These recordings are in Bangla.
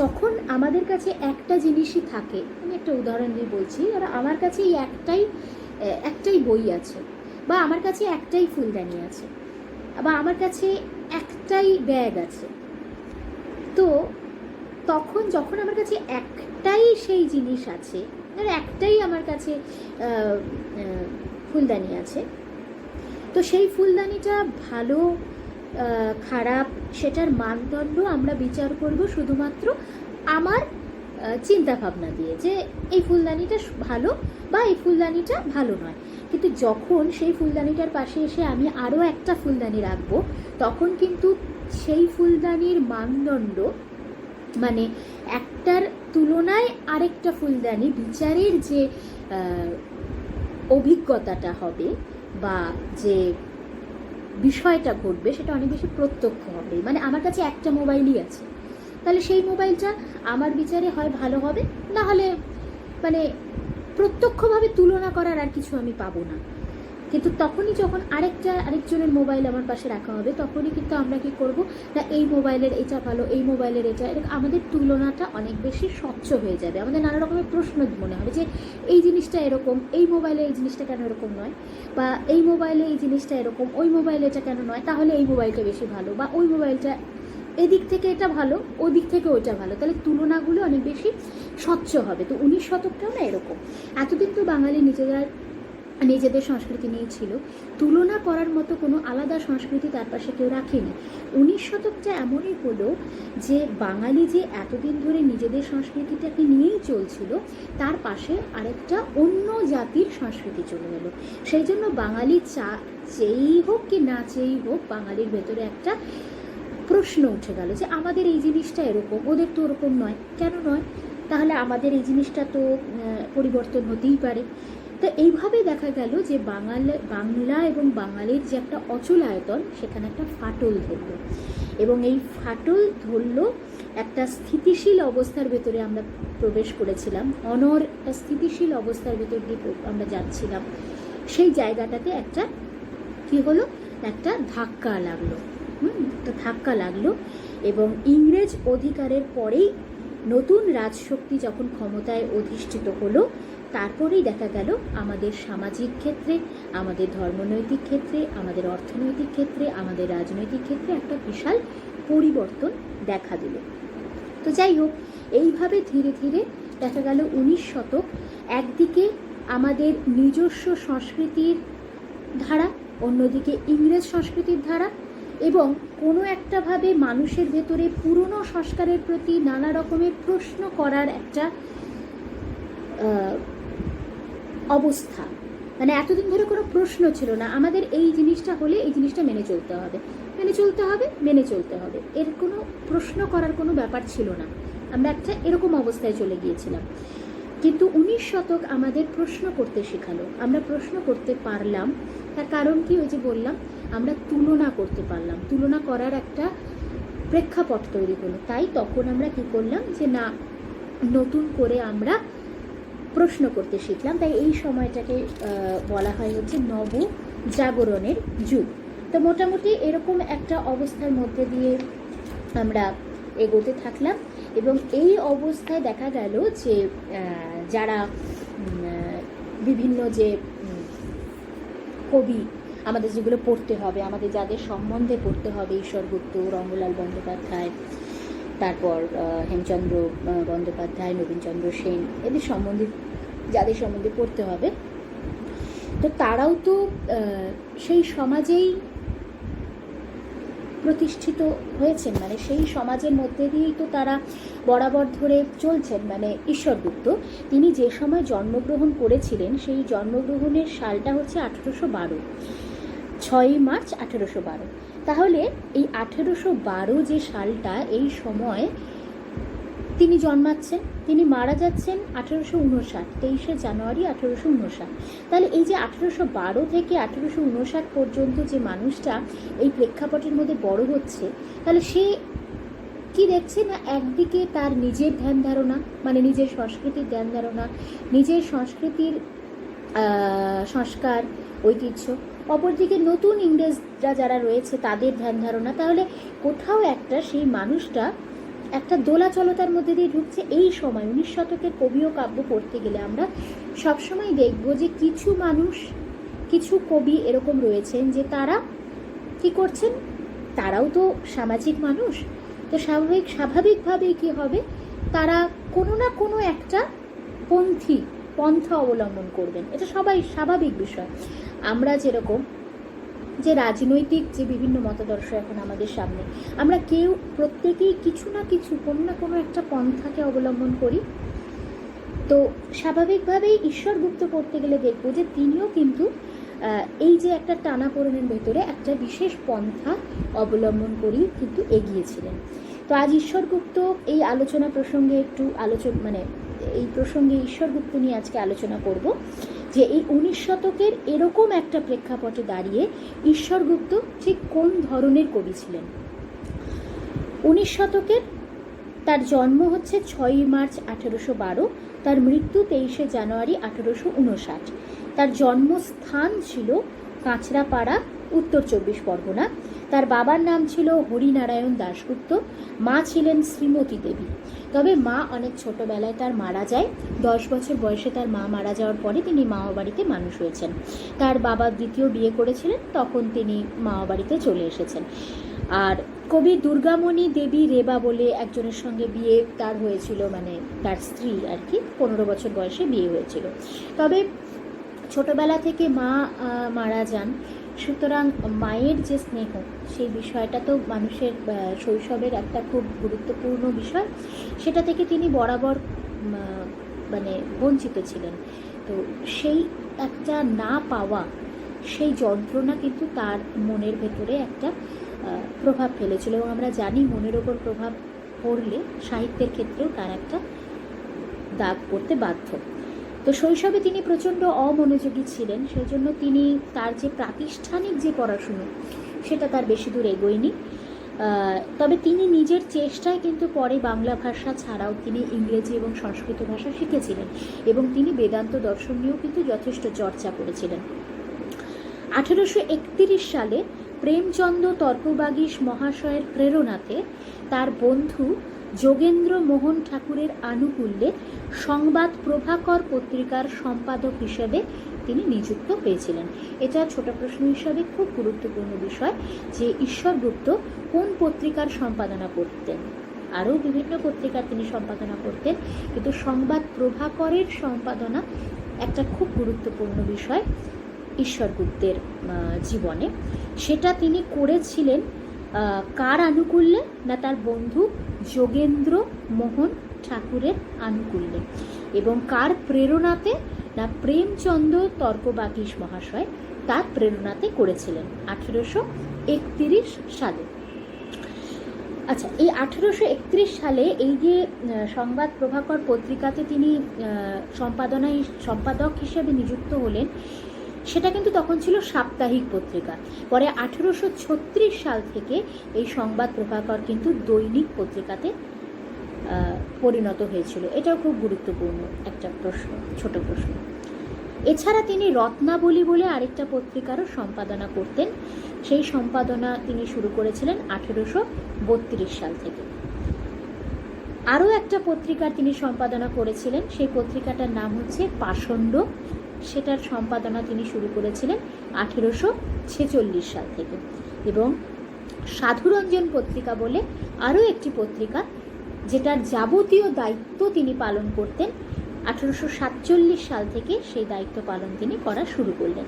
যখন আমাদের কাছে একটা জিনিসই থাকে, আমি একটা উদাহরণ দিয়ে বলছি, ধরো আমার কাছে এই একটাই একটাই বই আছে, বা আমার কাছে একটাই ফুলদানি আছে, বা আমার কাছে একটাই ব্যাগ আছে, তো তখন যখন আমার কাছে একটাই সেই জিনিস আছে, ধরো একটাই আমার কাছে ফুলদানি আছে, তো সেই ফুলদানিটা ভালো খারাপ সেটার মানদণ্ড আমরা বিচার করব শুধুমাত্র আমার চিন্তা ভাবনা দিয়ে যে এই ফুলদানিটা ভালো বা এই ফুলদানিটা ভালো নয়। কিন্তু যখন সেই ফুলদানিটার পাশে এসে আমি আরও একটা ফুলদানি রাখব, তখন কিন্তু সেই ফুলদানির মানদণ্ড মানে একটার তুলনায় আরেকটা ফুলদানি বিচারের যে অভিজ্ঞতাটা হবে বা যে বিষয়টা ঘটবে, সেটা অনেক বেশি প্রত্যক্ষ হবে। মানে আমার কাছে একটা মোবাইলই আছে। তাহলে সেই মোবাইলটা আমার বিচারে হয় ভালো হবে? না হলে মানে প্রত্যক্ষভাবে তুলনা করার আর কিছু আমি পাবো না। কিন্তু তখনই যখন আরেকটা, আরেকজনের মোবাইল আমার পাশে রাখা হবে, তখনই কিন্তু আমরা কি করব? না, এই মোবাইলের এটা ভালো, এই মোবাইলের এটা আমাদের তুলনাটা অনেক বেশি স্বচ্ছ হয়ে যাবে। আমাদের নানা রকমের প্রশ্ন মনে হবে যে, এই জিনিসটা এরকম, এই মোবাইলে এই জিনিসটা কেন এরকম নয়? বা এই মোবাইলে এই জিনিসটা এরকম, ওই মোবাইলে এটা কেন নয়? তাহলে এই মোবাইলটা বেশি ভালো, বা ওই মোবাইলটা এদিক থেকে এটা ভালো ওই দিক থেকে ওইটা ভালো। তাহলে তুলনাগুলো অনেক বেশি স্বচ্ছ হবে। তো উনিশ শতকটাও না এরকম। এতদিন তো বাঙালি নিজেরা নিজেদের সংস্কৃতি নিয়ে ছিল। তুলনা করার মতো কোনো আলাদা সংস্কৃতি তার পাশে কেউ রাখেনি। উনিশ শতকটা এমনই হলো যে বাঙালি যে এতদিন ধরে নিজেদের সংস্কৃতিটাকে নিয়েই চলছিল, তার পাশে আরেকটা অন্য জাতির সংস্কৃতি চলে গেলো। সেই জন্য বাঙালি চা চেয়েই হোক কি না চেয়েই হোক বাঙালির ভেতরে একটা প্রশ্ন উঠে গেল যে আমাদের এই জিনিসটা এরকম, ওদের তো ওরকম নয়। কেন নয়? তাহলে আমাদের এই জিনিসটা তো পরিবর্তন হতেই পারে। তো এইভাবে দেখা গেল যে বাঙাল বাংলা এবং বাঙালির যে একটা অচল আয়তন, সেখানে একটা ফাটল ধরলো। এবং এই ফাটল ধরলো একটা স্থিতিশীল অবস্থার ভেতরে আমরা প্রবেশ করেছিলাম। অনর একটা স্থিতিশীল অবস্থার ভেতর দিয়ে আমরা যাচ্ছিলাম। সেই জায়গাটাতে একটা কি হলো? একটা ধাক্কা লাগল। হুম? একটা ধাক্কা লাগল এবং ইংরেজ অধিকারের পরেই নতুন রাজশক্তি যখন ক্ষমতায় অধিষ্ঠিত হলো তারপরেই দেখা গেল আমাদের সামাজিক ক্ষেত্রে, আমাদের ধর্মনৈতিক ক্ষেত্রে, আমাদের অর্থনৈতিক ক্ষেত্রে, আমাদের রাজনৈতিক ক্ষেত্রে একটা বিশাল পরিবর্তন দেখা দিল। তো যাই হোক, এইভাবে ধীরে ধীরে দেখা গেল উনিশ শতক একদিকে আমাদের নিজস্ব সংস্কৃতির ধারা, অন্যদিকে ইংরেজ সংস্কৃতির ধারা এবং কোনো একটাভাবে মানুষের ভেতরে পুরনো সংস্কারের প্রতি নানা রকমের প্রশ্ন করার একটা অবস্থা। মানে এতদিন ধরে কোনো প্রশ্ন ছিল না, আমাদের এই জিনিসটা হলে এই জিনিসটা মেনে চলতে হবে। মেনে চলতে হবে, মেনে চলতে হবে। এর কোনো প্রশ্ন করার কোনো ব্যাপার ছিল না। আমরা একটা এরকম অবস্থায় চলে গিয়েছিলাম। কিন্তু উনিশ শতক আমাদের প্রশ্ন করতে শেখালো। আমরা প্রশ্ন করতে পারলাম। তার কারণ কি ওই যে বললাম, আমরা তুলনা করতে পারলাম। তুলনা করার একটা প্রেক্ষাপট তৈরি হলো। তাই তখন আমরা কি করলাম যে না, নতুন করে আমরা প্রশ্ন করতে শিখলাম। তাই এই সময়টাকে বলা হয় হচ্ছে নব জাগরণের যুগ। তো মোটামুটি এরকম একটা অবস্থার মধ্যে দিয়ে আমরা এগোতে থাকলাম এবং এই অবস্থায় দেখা গেল যে যারা বিভিন্ন যে কবি আমাদের যেগুলো পড়তে হবে, আমাদের যাদের সম্বন্ধে পড়তে হবে, ঈশ্বরগুপ্ত, রঙ্গলাল বন্দ্যোপাধ্যায় তারপর হেমচন্দ্র বন্দ্যোপাধ্যায়, নবীনচন্দ্র সেন, এদের সম্বন্ধে, যাদের সম্বন্ধে পড়তে হবে। তো তারাও তো সেই সমাজেই প্রতিষ্ঠিত হয়েছেন। মানে সেই সমাজের মধ্যে দিয়েই তো তারা বরাবর ধরে চলছেন। মানে ঈশ্বরগুপ্ত, তিনি যে সময় জন্মগ্রহণ করেছিলেন, সেই জন্মগ্রহণের সালটা হচ্ছে আঠেরোশো বারো। ছয়ই মার্চ আঠেরোশো বারো। তাহলে এই আঠেরোশো বারো যে সালটা, এই সময় তিনি জন্মাচ্ছেন, তিনি মারা যাচ্ছেন আঠেরোশো উনষাট, তেইশে জানুয়ারি আঠেরোশো উনষাট। তাহলে এই যে আঠেরোশো বারো থেকে আঠেরোশো উনষাট পর্যন্ত যে মানুষটা এই প্রেক্ষাপটের মধ্যে বড় হচ্ছে, তাহলে সে কি দেখছে না একদিকে তার নিজের ধ্যান ধারণা মানে নিজের সংস্কৃতির ধ্যান ধারণা, নিজের সংস্কৃতির সংস্কার, ঐতিহ্য অপরদিকে নতুন ইংরেজরা যারা রয়েছে, তাদের ধ্যান ধারণা, তাহলে কোথাও একটা সেই মানুষটা একটা দোলাচলতার মধ্যে দিয়ে ঢুকছে। এই সময় উনিশ শতকের কবি ও কাব্য পড়তে গেলে আমরা সবসময় দেখব যে কিছু মানুষ, কিছু কবি এরকম রয়েছেন যে তারা কি করছেন? তারাও তো সামাজিক মানুষ। তো স্বাভাবিক, স্বাভাবিকভাবেই কি হবে? তারা কোনো না কোনো একটা পন্থী, পন্থা অবলম্বন করবেন। এটা সবাই স্বাভাবিক বিষয়। আমরা যেরকম যে রাজনৈতিক যে বিভিন্ন মতাদর্শ এখন আমাদের সামনে, আমরা কেউ প্রত্যেকেই কিছু না কিছু, কোনো না কোনো একটা পন্থাকে অবলম্বন করি। তো স্বাভাবিকভাবেই ঈশ্বর গুপ্ত পড়তে গেলে দেখব যে তিনিও কিন্তু এই যে একটা টানাপোড়েনের ভেতরে একটা বিশেষ পন্থা অবলম্বন করেই কিন্তু এগিয়েছিলেন। তো আজ ঈশ্বরগুপ্ত এই আলোচনা প্রসঙ্গে একটু আলোচনা মানে এই প্রসঙ্গে ঈশ্বরগুপ্ত নিয়ে আজকে আলোচনা করব। যে এই উনিশ শতকের এরকম একটা প্রেক্ষাপটে দাঁড়িয়ে ঈশ্বরগুপ্ত ঠিক কোন ধরনের কবি ছিলেন? উনিশ শতকের তার জন্ম হচ্ছে ছয়ই মার্চ আঠেরোশো বারো, তার মৃত্যু তেইশে জানুয়ারি আঠেরোশো উনষাট। তার জন্মস্থান ছিল কাঁচরাপাড়া, উত্তর চব্বিশ পরগনা। তার বাবার নাম ছিল হরিনারায়ণ দাশগুপ্ত, মা ছিলেন শ্রীমতী দেবী। তবে মা অনেক ছোটবেলায় তার মারা যায়। দশ বছর বয়সে তার মা মারা যাওয়ার পরে তিনি মামা বাড়িতে মানুষ হয়েছেন। তার বাবা দ্বিতীয় বিয়ে করেছিলেন, তখন তিনি মামা বাড়িতে চলে এসেছেন। আর কবি দুর্গামণি দেবী রেবা বলে একজনের সঙ্গে বিয়ে তার হয়েছিল মানে তার স্ত্রী আর কি, পনেরো বছর বয়সে বিয়ে হয়েছিল। তবে ছোটবেলা থেকে মা মারা যান। সুতরাং মায়ের যে স্নেহ, সেই বিষয়টা তো মানুষের শৈশবের একটা খুব গুরুত্বপূর্ণ বিষয়। সেটা থেকে তিনি বরাবর মানে বঞ্চিত ছিলেন। তো সেই একটা না পাওয়া, সেই যন্ত্রণা কিন্তু তার মনের ভেতরে একটা প্রভাব ফেলেছিল এবং আমরা জানি মনের ওপর প্রভাব পড়লে সাহিত্যের ক্ষেত্রেও তার একটা দাগ পড়তে বাধ্য। তো শৈশবে তিনি প্রচণ্ড অমনোযোগী ছিলেন সেই জন্য তিনি তার যে প্রাতিষ্ঠানিক যে পড়াশুনো, সেটা তার বেশি দূর এগোয়নি। তবে তিনি নিজের চেষ্টায় কিন্তু পরে বাংলা ভাষা ছাড়াও তিনি ইংরেজি এবং সংস্কৃত ভাষা শিখেছিলেন এবং তিনি বেদান্ত দর্শন নিয়েও কিন্তু যথেষ্ট চর্চা করেছিলেন। আঠেরোশো একতিরিশ সালে প্রেমচন্দ্র তর্কবাগীশ মহাশয়ের প্রেরণাতে তার বন্ধু যোগেন্দ্র মোহন ঠাকুরের আনুকূল্যে সংবাদ প্রভাকর পত্রিকার সম্পাদক হিসেবে তিনি নিযুক্ত হয়েছিলেন। এটা ছোট প্রশ্ন হিসাবে খুব গুরুত্বপূর্ণ বিষয় যে ঈশ্বরগুপ্ত কোন পত্রিকার সম্পাদনা করতেন। আরও বিভিন্ন পত্রিকার তিনি সম্পাদনা করতেন, কিন্তু সংবাদ প্রভাকরের সম্পাদনা একটা খুব গুরুত্বপূর্ণ বিষয় ঈশ্বরগুপ্তের জীবনে। সেটা তিনি করেছিলেন কার আনুকূল্যে? না তার বন্ধু যোগেন্দ্র মোহন ঠাকুরের আনুকূল্যে এবং কার প্রেরণাতে? না, প্রেমচন্দ্র তর্কবাগীশ মহাশয় তার প্রেরণাতে করেছিলেন আঠেরোশো একতিরিশ সালে। আচ্ছা এই আঠেরোশো একত্রিশ সালে এই যে সংবাদ প্রভাকর পত্রিকাতে তিনি সম্পাদনায় সম্পাদক হিসেবে নিযুক্ত হলেন সেটা কিন্তু তখন ছিল সাপ্তাহিক পত্রিকা। পরে আঠেরোশো ছত্রিশ সাল থেকে এই সংবাদ প্রভাকর কিন্তু দৈনিক পত্রিকাতে পরিণত হয়েছিল। এটাও খুব গুরুত্বপূর্ণ একটা প্রশ্ন, ছোট প্রশ্ন। এছাড়া তিনি রত্নাবলী বলে আরেকটা পত্রিকারও সম্পাদনা করতেন। সেই সম্পাদনা তিনি শুরু করেছিলেন আঠেরোশো বত্রিশ সাল থেকে। আরও একটা পত্রিকার তিনি সম্পাদনা করেছিলেন। সেই পত্রিকাটার নাম হচ্ছে পাষণ্ড সেটার সম্পাদনা তিনি শুরু করেছিলেন আঠেরোশো ছেচল্লিশ সাল থেকে। এবং সাধুরঞ্জন পত্রিকা বলে আরও একটি পত্রিকা, যেটার যাবতীয় দায়িত্ব তিনি পালন করতেন, আঠেরোশো সাতচল্লিশ সাল থেকে সেই দায়িত্ব পালন তিনি করা শুরু করলেন।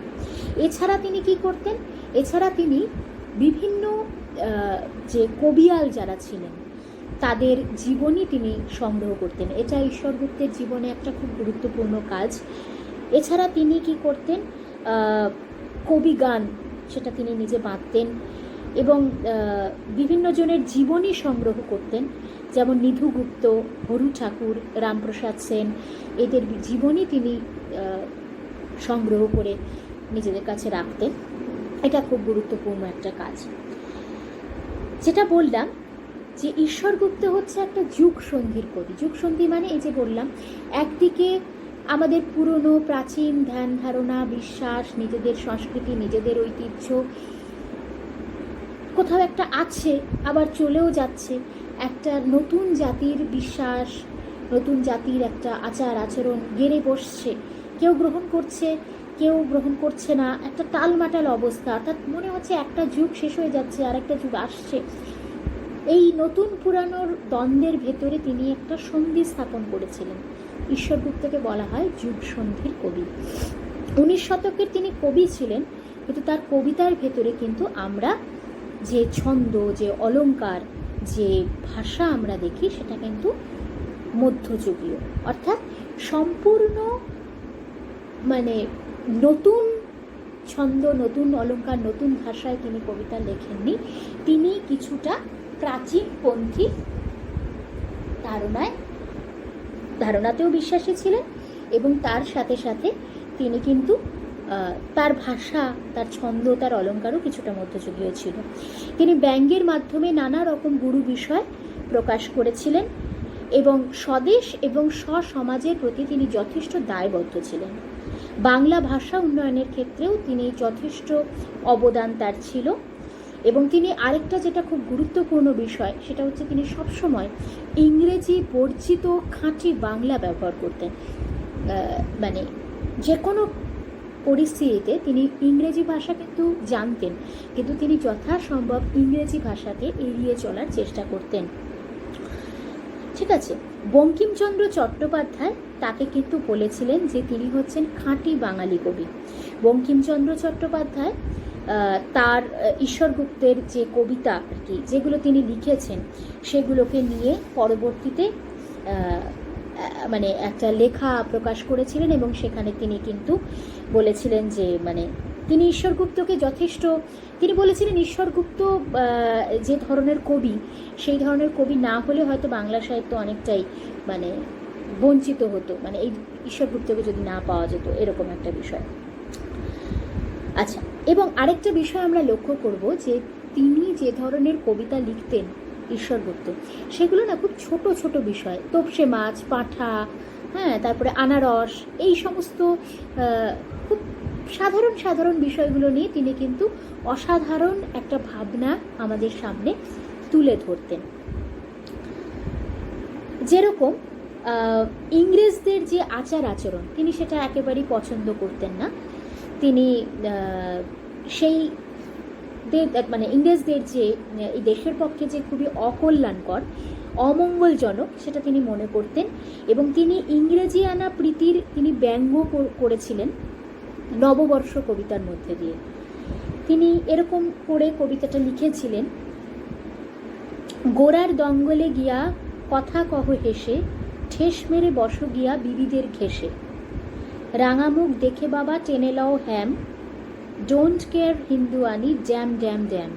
এছাড়া তিনি কি করতেন? এছাড়া তিনি বিভিন্ন যে কবিয়াল যারা ছিলেন, তাদের জীবনী তিনি সংগ্রহ করতেন। এটা ঈশ্বরগুপ্তের জীবনে একটা খুব গুরুত্বপূর্ণ কাজ। এছাড়া তিনি কি করতেন? কবি গান সেটা তিনি নিজে বাঁধতেন এবং বিভিন্ন জনের জীবনী সংগ্রহ করতেন। যেমন নিধু গুপ্ত, হরু ঠাকুর, রামপ্রসাদ সেন, এদের জীবনী তিনি সংগ্রহ করে নিজেদের কাছে রাখতেন। এটা খুব গুরুত্বপূর্ণ একটা কাজ। যেটা বললাম যে ঈশ্বরগুপ্ত হচ্ছে একটা যুগ সন্ধির কবি। যুগ সন্ধি মানে এই যে বললাম, একদিকে আমাদের পুরনো, প্রাচীন ধ্যান ধারণা, বিশ্বাস, নিজেদের সংস্কৃতি, নিজেদের ঐতিহ্য কোথাও একটা আছে, আবার চলেও যাচ্ছে। একটা নতুন জাতির বিশ্বাস, নতুন জাতির একটা আচার, আচরণ গেড়ে বসছে। কেউ গ্রহণ করছে, কেউ গ্রহণ করছে না। একটা টালমাটাল অবস্থা। অর্থাৎ মনে হচ্ছে একটা যুগ শেষ হয়ে যাচ্ছে আর একটা যুগ আসছে। এই নতুন পুরানোর দ্বন্দ্বের ভেতরে তিনি একটা সন্ধি স্থাপন করেছিলেন। ঈশ্বরগুপ্তকে বলা হয় যুগ সন্ধির কবি। উনিশ শতকের তিনি কবি ছিলেন, কিন্তু তার কবিতার ভেতরে কিন্তু আমরা যে ছন্দ, যে অলঙ্কার, যে ভাষা আমরা দেখি, সেটা কিন্তু মধ্যযুগীয়। অর্থাৎ সম্পূর্ণ মানে নতুন ছন্দ, নতুন অলঙ্কার, নতুন ভাষায় তিনি কবিতা লেখেননি। তিনি কিছুটা প্রাচীনপন্থী ধারণায় ধারণাতেও বিশ্বাসী ছিলেন এবং তার সাথে সাথে তিনি কিন্তু তার ভাষা, তার ছন্দ, তার অলঙ্কারও কিছুটা মধ্যযুগীয় ছিল। তিনি ব্যঙ্গের মাধ্যমে নানা রকম গুরু বিষয় প্রকাশ করেছিলেন এবং স্বদেশ এবং স্বসমাজের প্রতি তিনি যথেষ্ট দায়বদ্ধ ছিলেন। বাংলা ভাষা উন্নয়নের ক্ষেত্রেও তিনি যথেষ্ট অবদান তার ছিল। এবং তিনি আরেকটা যেটা খুব গুরুত্বপূর্ণ বিষয়, সেটা হচ্ছে তিনি সবসময় ইংরেজি বর্জিত খাঁটি বাংলা ব্যবহার করতেন। মানে যে কোনো পরিস্থিতিতে তিনি ইংরেজি ভাষা কিন্তু জানতেন, কিন্তু তিনি যথাসম্ভব ইংরেজি ভাষাকে এড়িয়ে চলার চেষ্টা করতেন। ঠিক আছে, বঙ্কিমচন্দ্র চট্টোপাধ্যায় তাকে কিন্তু বলেছিলেন যে তিনি হচ্ছেন খাঁটি বাঙালি কবি। বঙ্কিমচন্দ্র চট্টোপাধ্যায় তার ঈশ্বরগুপ্তের যে কবিতা আর কি, যেগুলো তিনি লিখেছেন, সেগুলোকে নিয়ে পরবর্তীতে মানে একটা লেখা প্রকাশ করেছিলেন এবং সেখানে তিনি কিন্তু বলেছিলেন যে মানে তিনি ঈশ্বরগুপ্তকে যথেষ্ট, তিনি বলেছিলেন ঈশ্বরগুপ্ত যে ধরনের কবি, সেই ধরনের কবি না হলে হয়তো বাংলা সাহিত্য অনেকটাই মানে বঞ্চিত হতো। মানে এই ঈশ্বরগুপ্তকে যদি না পাওয়া যেত, এরকম একটা বিষয়। আচ্ছা এবং আরেকটা বিষয় আমরা লক্ষ্য করব যে তিনি যে ধরনের কবিতা লিখতেন ঈশ্বরগুপ্ত সেগুলো না খুব ছোট ছোট বিষয়। তোপসে মাছ, পাঁঠা হ্যাঁ তারপরে আনারস, এই সমস্ত খুব সাধারণ সাধারণ বিষয়গুলো নিয়ে তিনি কিন্তু অসাধারণ একটা ভাবনা আমাদের সামনে তুলে ধরতেন। যেরকম ইংরেজদের যে আচার আচরণ, তিনি সেটা একেবারেই পছন্দ করতেন না। তিনি সেই মানে ইংরেজদের যে, এই দেশের পক্ষে যে খুবই অকল্যাণকর, অমঙ্গলজনক, সেটা তিনি মনে করতেন। এবং তিনি ইংরেজি আনা প্রীতির তিনি ব্যঙ্গ করেছিলেন নববর্ষ কবিতার মধ্যে দিয়ে। তিনি এরকম করে কবিতাটা লিখেছিলেন গোড়ার দঙ্গলে গিয়া কথা কহ হেসে, ঠেস মেরে বস গিয়া বিবিদের ঘেসে। রাঙামুখ দেখে বাবা টেনে লও হ্যাম। ডোন্ট কেয়ার হিন্দুয়ানি ড্যাম ড্যাম ড্যাম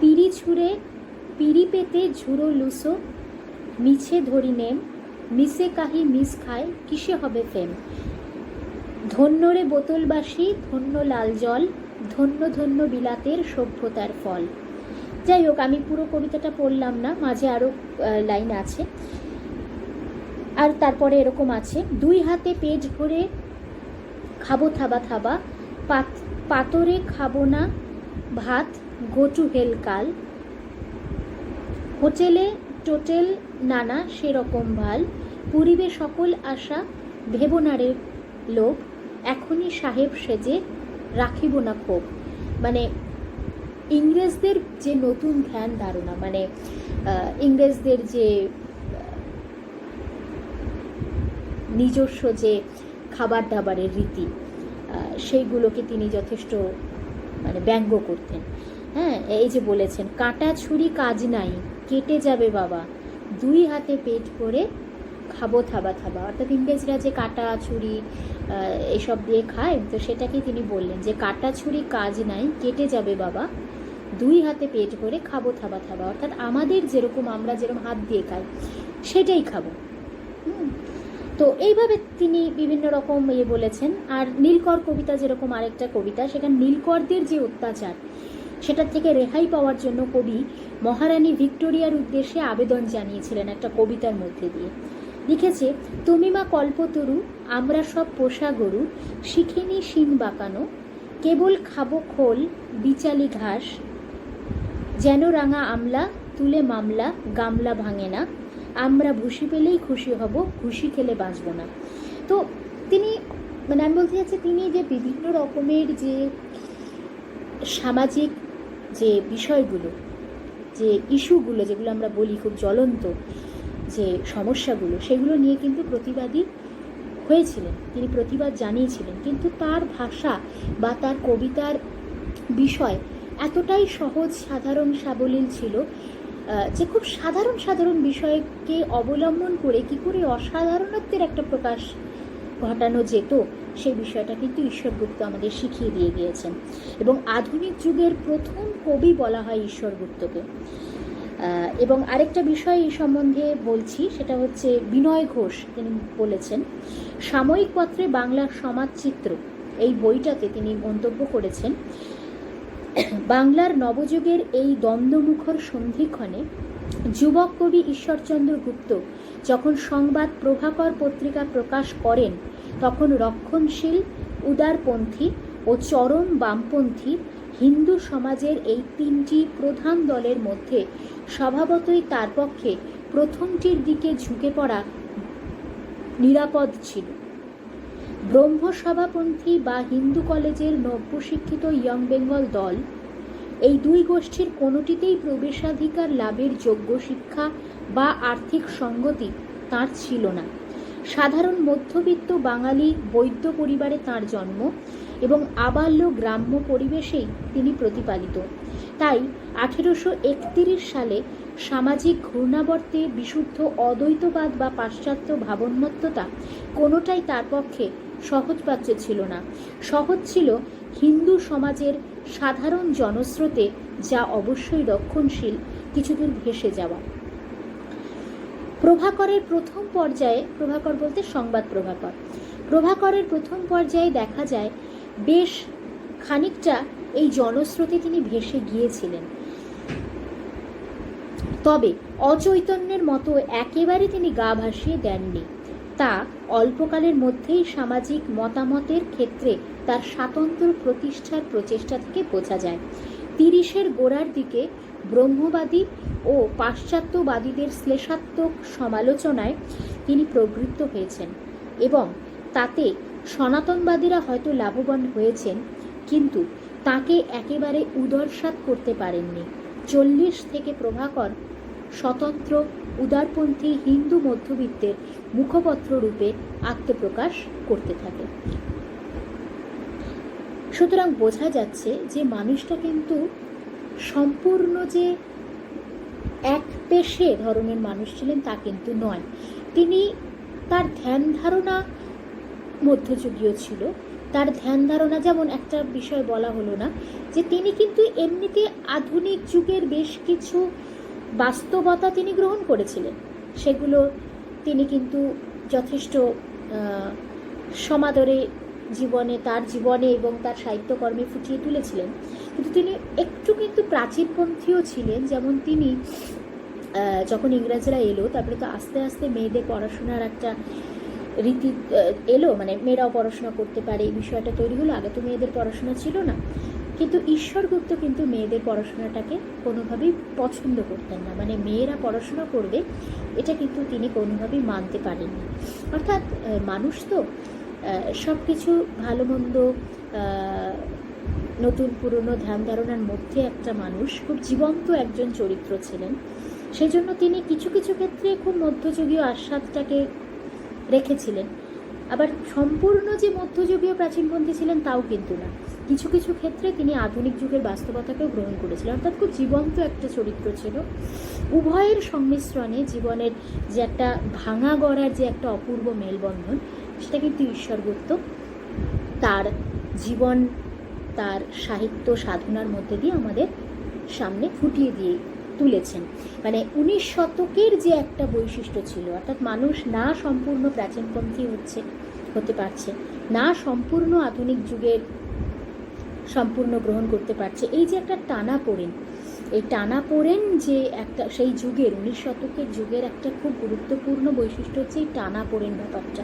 পিড়ি ছুঁড়ে, পিড়ি পেতে ঝুড়ো লুসো, মিছে ধরি নেম, মিসে কাহি মিস খায়, কিসে হবে ফেম? ধন্যরে বোতলবাসী, ধন্য লাল জল, ধন্য ধন্য বিলাতের সভ্যতার ফল। যাই হোক, আমি পুরো কবিতাটা পড়লাম না, মাঝে আরও লাইন আছে। আর তারপরে এরকম আছে, দুই হাতে পেজ ভরে খাব থাবা থাবা, পাত, পাতরে খাব না ভাত গো টু হেল কাল। হোটেলে টোটেল নানা সেরকম ভালো, পুরিবে সকল আশা ভেবনারের লোভ, এখনই সাহেব সেজে রাখিব না ক্ষোভ। মানে ইংরেজদের যে নতুন ধ্যান ধারণা মানে ইংরেজদের যে নিজস্ব যে খাবার দাবারের রীতি সেইগুলোকে তিনি যথেষ্ট মানে ব্যঙ্গ করতেন। হ্যাঁ এই যে বলেছেন, কাটা ছুরি কাজ নাই, কেটে যাবে বাবা। দুই হাতে পেট করে খাব থাবা থাবা। অর্থাৎ ইংরেজরা যে কাটা ছুরি এসব দিয়ে খায়, তো সেটাকেই তিনি বললেন যে, কাটা ছুরি কাজ নাই, কেটে যাবে বাবা। দুই হাতে পেট ভরে খাব থাবা থাবা। অর্থাৎ আমাদের যেরকম, আমরা যেরকম হাত দিয়ে খাই, সেটাই খাব। তো এইভাবে তিনি বিভিন্ন রকম ইয়ে বলেছেন। আর নীলকর কবিতা যেরকম আরেকটা কবিতা, সেখানে নীলকরদের যে অত্যাচার সেটা থেকে রেহাই পাওয়ার জন্য কবি মহারানী ভিক্টোরিয়ার উদ্দেশ্যে আবেদন জানিয়েছিলেন একটা কবিতার মধ্যে দিয়ে। লিখেছে, তুমি মা কল্পতরু, আমরা সব পোষা গরু, শিখিনি শিং বাঁকানো, কেবল খাব খোল, বিচালি ঘাস, যেন রাঙা আমলা, তুলে মামলা, গামলা ভাঙে না আমরা ভুসি পেলেই খুশি হব খুশি খেলে বাঁচব না। তো তিনি মানে আমি বলতে চাচ্ছি তিনি যে বিভিন্ন রকমের যে সামাজিক যে বিষয়গুলো, যে ইস্যুগুলো, যেগুলো আমরা বলি খুব জ্বলন্ত যে সমস্যাগুলো, সেগুলো নিয়ে কিন্তু প্রতিবাদী হয়েছিলেন। তিনি প্রতিবাদ জানিয়েছিলেন। কিন্তু তার ভাষা বা তার কবিতার বিষয় এতটাই সহজ, সাধারণ, সাবলীল ছিল যে খুব সাধারণ সাধারণ বিষয়কে অবলম্বন করে কি করে অসাধারণত্বের একটা প্রকাশ ঘটানো যেত, সেই বিষয়টা কিন্তু ঈশ্বরগুপ্ত আমাদের শিখিয়ে দিয়ে গিয়েছেন। এবং আধুনিক যুগের প্রথম কবি বলা হয় ঈশ্বরগুপ্তকে। এবং আরেকটা বিষয় এই সম্বন্ধে বলছি, সেটা হচ্ছে বিনয় ঘোষ, তিনি বলেছেন, সাময়িক পত্রে বাংলার সমাজচিত্র এই বইটাতে তিনি মন্তব্য করেছেন বাংলার নবযুগের এই দ্বন্দ্বমুখর সন্ধিক্ষণে যুবক কবি ঈশ্বরচন্দ্র গুপ্ত যখন সংবাদ প্রভাকর পত্রিকা প্রকাশ করেন, তখন রক্ষণশীল, উদারপন্থী ও চরম বামপন্থী হিন্দু সমাজের এই তিনটি প্রধান দলের মধ্যে স্বভাবতই তার পক্ষে প্রথমটির দিকে ঝুঁকে পড়া নিরাপদ ছিল। ব্রহ্মসভাপন্থী বা হিন্দু কলেজের নব্যশিক্ষিত ইয়ং বেঙ্গল দল, এই দুই গোষ্ঠীর কোনোটিতেই প্রবেশাধিকার লাভের যোগ্য শিক্ষা বা আর্থিক সঙ্গতি তার ছিল না। সাধারণ মধ্যবিত্ত বাঙালি বৈদ্য পরিবারে তার জন্ম এবং আবাল্য গ্রাম্য পরিবেশেই তিনি প্রতিপালিত। তাই আঠেরোশো একতিরিশ সালে সামাজিক ঘূর্ণাবর্তে বিশুদ্ধ অদ্বৈতবাদ বা পাশ্চাত্য ভাবন্মত্ততা কোনোটাই তার পক্ষে সহজবাচ্য ছিল না। সহজ ছিল হিন্দু সমাজের সাধারণ জনস্রোতে যা অবশ্যই রক্ষণশীল কিছুদূর ভেসে যাওয়া। প্রভাকরের প্রথম পর্যায়ে, প্রভাকর বলতে সংবাদ প্রভাকর। প্রভাকরের প্রথম পর্যায়ে দেখা যায়, বেশ খানিকটা এই জনস্রোতে তিনি ভেসে গিয়েছিলেন। তবে অচৈতন্যের মতো একেবারে তিনি গা ভাসিয়ে দেননি। তা অল্পকালের মধ্যেই সামাজিক মতামতের ক্ষেত্রে তার স্বাতন্ত্র্য প্রতিষ্ঠার প্রচেষ্টা থেকে বোঝা যায়। তিরিশের গোড়ার দিকে ব্রহ্মবাদী ও পাশ্চাত্যবাদীদের শ্লেষাত্মক সমালোচনায় তিনি প্রবৃত্ত হয়েছেন এবং তাতে সনাতনবাদীরা হয়তো লাভবান হয়েছেন, কিন্তু তাকে একেবারে উদরসাত করতে পারেননি। চল্লিশ থেকে প্রভাকর স্বতন্ত্র উদারপন্থী হিন্দু মধ্যবিত্তের মুখপত্র রূপে আত্মপ্রকাশ করতে থাকে। সুতরাং বোঝা যাচ্ছে যে মানুষটা কিন্তু সম্পূর্ণ যে এক পেশে ধরনের মানুষ ছিলেন তা কিন্তু নয়। তিনি তার ধ্যান ধারণা মধ্যযুগীয় ছিল। তার ধ্যান ধারণা যেমন একটা বিষয় বলা হলো না, যে তিনি কিন্তু এমনিতে আধুনিক যুগের বেশ কিছু বাস্তবতা তিনি গ্রহণ করেছিলেন। সেগুলো তিনি কিন্তু যথেষ্ট সমাদরে জীবনে, তার জীবনে এবং তার সাহিত্যকর্মে ফুটিয়ে তুলেছিলেন। কিন্তু তিনি একটু কিন্তু প্রাচীনপন্থীও ছিলেন। যেমন তিনি যখন ইংরেজরা এলো, তারপরে তো আস্তে আস্তে মেয়েদের পড়াশোনার একটা রীতি এলো। মানে মেয়েরাও পড়াশোনা করতে পারে, এই বিষয়টা তৈরি হলো। আগে তো মেয়েদের পড়াশোনা ছিল না। কিন্তু ঈশ্বরগুপ্ত কিন্তু মেয়েদের পড়াশোনাটাকে কোনোভাবেই পছন্দ করতেন না। মানে মেয়েরা পড়াশোনা করবে, এটা কিন্তু তিনি কোনোভাবেই মানতে পারেননি। অর্থাৎ মানুষ তো সব কিছু ভালো মন্দ নতুন পুরনো ধ্যান ধারণার মধ্যে একটা মানুষ, খুব জীবন্ত একজন চরিত্র ছিলেন। সেই জন্য তিনি কিছু কিছু ক্ষেত্রে খুব মধ্যযুগীয় আস্বাদটাকে রেখেছিলেন। আবার সম্পূর্ণ যে মধ্যযুগীয় প্রাচীনপন্থী ছিলেন তাও কিন্তু না। কিছু কিছু ক্ষেত্রে তিনি আধুনিক যুগের বাস্তবতাকেও গ্রহণ করেছিলেন। অর্থাৎ খুব জীবন্ত একটা চরিত্র ছিল। উভয়ের সংমিশ্রণে জীবনের যে একটা ভাঙা গড়ার যে একটা অপূর্ব মেলবন্ধন, সেটা কিন্তু ঈশ্বরগুপ্ত তার জীবন, তার সাহিত্য সাধনার মধ্যে দিয়ে আমাদের সামনে ফুটিয়ে দিয়ে তুলেছেন। মানে উনিশ শতকের যে একটা বৈশিষ্ট্য ছিল, অর্থাৎ মানুষ না সম্পূর্ণ প্রাচীনপন্থী হচ্ছে, হতে পারছে। না সম্পূর্ণ আধুনিক যুগের সম্পূর্ণ গ্রহণ করতে পারছে। এই যে একটা টানা পড়েন, এই টানাপোড়েন যে একটা, সেই যুগের, উনিশ শতকের যুগের একটা খুব গুরুত্বপূর্ণ বৈশিষ্ট্য হচ্ছে এই টানাপোড়েন ব্যাপারটা।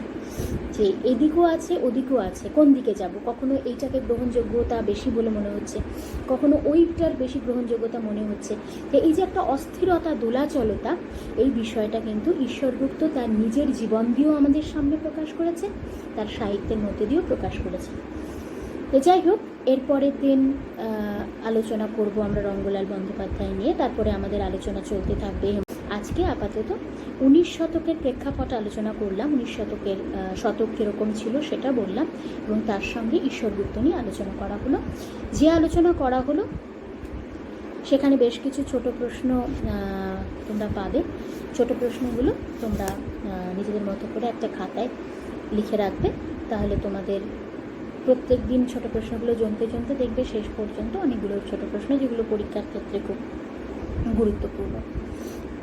যে এদিকও আছে, ওদিকও আছে, কোন দিকে যাব? কখনো এইটাকে গ্রহণযোগ্যতা বেশি বলে মনে হচ্ছে, কখনো ওইটার বেশি গ্রহণযোগ্যতা মনে হচ্ছে। তো এই যে একটা অস্থিরতা, দোলাচলতা, এই বিষয়টা কিন্তু ঈশ্বরগুপ্ত তার নিজের জীবন দিয়েও আমাদের সামনে প্রকাশ করেছে, তার সাহিত্যের মধ্যে দিয়েও প্রকাশ করেছে। তো যাই হোক এরপরের দিন আলোচনা করব আমরা রঙ্গলাল বন্দ্যোপাধ্যায় নিয়ে। তারপরে আমাদের আলোচনা চলতে থাকবে আজকে আপাতত উনিশ শতকের প্রেক্ষাপট আলোচনা করলাম। উনিশ শতকের শতক কীরকম ছিল সেটা বললাম এবং তার সঙ্গে ঈশ্বরগুপ্ত নিয়ে আলোচনা করা হলো। যে আলোচনা করা হলো, সেখানে বেশ কিছু ছোট প্রশ্ন তোমরা পাবে। ছোট প্রশ্নগুলো তোমরা নিজেদের মতো করে একটা খাতায় লিখে রাখবে। তাহলে তোমাদের প্রত্যেক দিন ছোটো প্রশ্নগুলো জমতে জমতে দেখবে শেষ পর্যন্ত অনেকগুলো ছোটো প্রশ্ন যেগুলো পরীক্ষার ক্ষেত্রে খুব গুরুত্বপূর্ণ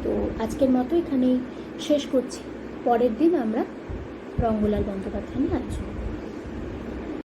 তো আজকের মতো এখানেই শেষ করছি পরের দিন আমরা রঙ্গলাল বন্দ্যোপাধ্যায় নিয়ে আলোচনা।